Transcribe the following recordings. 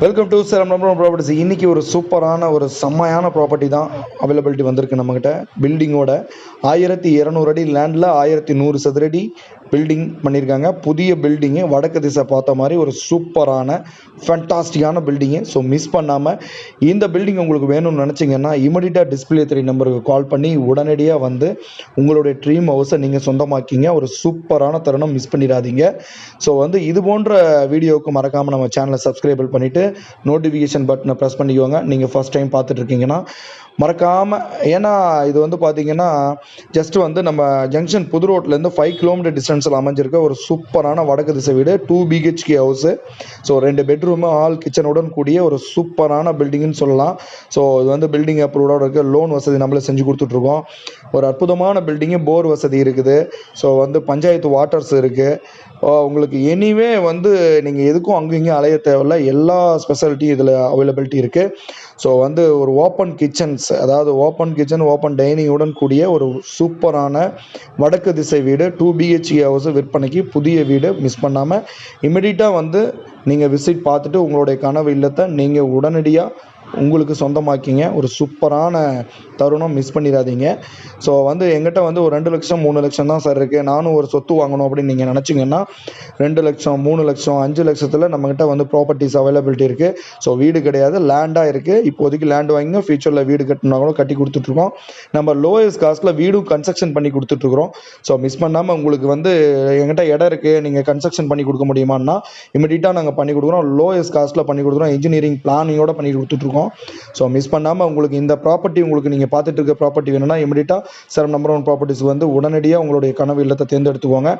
Welcome to sir நம்ம properties இன்றைக்கி ஒரு சூப்பரான ஒரு செம்மையான ப்ராப்பர்ட்டி தான் அவைலபிலிட்டி வந்திருக்கு நம்மக்கிட்ட பில்டிங்கோட ஆயிரத்தி இரநூறு அடி லேண்டில் ஆயிரத்தி நூறு சதுரடி பில்டிங் பண்ணியிருக்காங்க. புதிய பில்டிங்கு வடக்கு திசை பார்த்த மாதிரி ஒரு சூப்பரான ஃபேண்டாஸ்டிக்கான பில்டிங்கு ஸோ மிஸ் பண்ணாமல் இந்த பில்டிங் உங்களுக்கு வேணும்னு நினச்சிங்கன்னா இமீடியட்டாக டிஸ்பிளே த்ரீ நம்பருக்கு கால் பண்ணி உடனடியாக வந்து உங்களுடைய ட்ரீம் ஹவுஸை நீங்கள் சொந்தமாக்கிங்க. ஒரு சூப்பரான தருணம் மிஸ் பண்ணிடாதீங்க. ஸோ வந்து இது போன்ற வீடியோவுக்கு மறக்காமல் நம்ம சேனலை சப்ஸ்கிரைபிள் பண்ணிவிட்டு நோட்டிஃபிகேஷன் பட்டனை ப்ரெஸ் பண்ணிக்கோங்க. நீங்கள் ஃபஸ்ட் டைம் பார்த்துட்டு இருக்கீங்கன்னா மறக்காமல் ஏன்னா இது வந்து பார்த்தீங்கன்னா ஜஸ்ட் வந்து நம்ம ஜங்ஷன் புது ரோட்லேருந்து ஃபைவ் கிலோமீட்டர் டிஸ்டன்ஸில் அமைஞ்சிருக்க ஒரு சூப்பரான வடக்கு திசை வீடு டூ பிஹெச்கே ஹவுஸு ஸோ ரெண்டு பெட்ரூமு ஹால் கிச்சனுடன் கூடிய ஒரு சூப்பரான பில்டிங்னு சொல்லலாம். ஸோ இது வந்து பில்டிங் அப்ரூவோட இருக்க. லோன் வசதி நம்மளே செஞ்சு கொடுத்துட்ருக்கோம். ஒரு அற்புதமான பில்டிங்கு போர் வசதி இருக்குது. ஸோ வந்து பஞ்சாயத்து வாட்டர்ஸ் இருக்குது உங்களுக்கு எனிவே வந்து நீங்கள் எதுக்கும் அங்கே இங்கேயும் அலைய தேவையில்ல. எல்லா ஸ்பெஷாலிட்டியும் இதில் அவைலபிலிட்டி இருக்குது ஸோ வந்து ஒரு ஓப்பன் கிச்சன்ஸ் அதாவது ஓப்பன் கிச்சன் ஓப்பன் டைனிங்குடன் கூடிய ஒரு சூப்பரான வடக்கு திசை வீடு டூ பிஹெச்கே ஹவுஸ் விற்பனைக்கு புதிய வீடு மிஸ் பண்ணாமல் இமிடியட்டாக வந்து நீங்கள் விசிட் பார்த்துட்டு உங்களுடைய கனவு இல்லத்தை நீங்கள் உடனடியாக உங்களுக்கு சொந்தமாக்கிங்க. ஒரு சூப்பரான தருணம் மிஸ் பண்ணிடாதீங்க. ஸோ வந்து எங்கிட்ட வந்து ஒரு ரெண்டு லட்சம் மூணு லட்சம் தான் சார் இருக்குது நானும் ஒரு சொத்து வாங்கணும் அப்படின்னு நீங்கள் நினச்சிங்கன்னா ரெண்டு லட்சம் மூணு லட்சம் அஞ்சு லட்சத்தில் நம்மக்கிட்ட வந்து ப்ராப்பர்ட்டிஸ் அவைலபிலிட்டி இருக்குது ஸோ வீடு கிடையாது லேண்டாக இருக்குது இப்போதைக்கு லேண்ட் வாங்கிங்க ஃபியூச்சரில் வீடு கட்டினா கூட கட்டி கொடுத்துட்ருக்கோம். நம்ம லோயஸ்ட் காஸ்ட்டில் வீடும் கன்ஸ்ட்ரக்ஷன் பண்ணி கொடுத்துட்ருக்குறோம் ஸோ மிஸ் பண்ணாமல் உங்களுக்கு வந்து எங்கிட்ட இடம் இருக்குது நீங்கள் கன்ஸ்ட்ரக்ஷன் பண்ணி கொடுக்க முடியுமான்னா இமிடியட்டாக நாங்கள் பண்ணி கொடுக்குறோம். லோயஸ்ட் காஸ்ட்டில் பண்ணி கொடுக்குறோம். இன்ஜினியரிங் பிளானிங்கோட பண்ணி கொடுத்துட்ருக்கோம். ஸோ மிஸ் பண்ணாமல் உங்களுக்கு இந்த ப்ராப்பர்ட்டி உங்களுக்கு நீங்கள் பார்த்துட்டு இருக்க ப்ராப்பர்ட்டி வேணும்னா இமிடியட்டாக சரம் நம்பர் ஒன் ப்ராப்பர்ட்டிஸ் வந்து உடனடியாக உங்களுடைய கனவு இல்லத்தை தேர்ந்தெடுத்துக்கோங்க.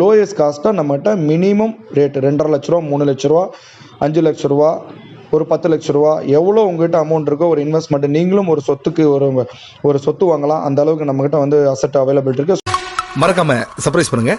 லோயஸ்ட் காஸ்ட்டாக நம்மகிட்ட மினிமம் ரேட்டு ரெண்டரை லட்ச ரூபா மூணு லட்ச ரூபா அஞ்சு லட்ச ரூபா ஒரு பத்து லட்ச ரூபா எவ்வளோ உங்ககிட்ட அமௌண்ட் இருக்கோ ஒரு இன்வெஸ்ட்மெண்ட் நீங்களும் ஒரு சொத்துக்கு ஒரு ஒரு சொத்து வாங்கலாம். அந்த அளவுக்கு நம்மகிட்ட வந்து அசட் அவைலபிள் இருக்குது மறக்காம சர்ப்ரைஸ் பண்ணுங்க.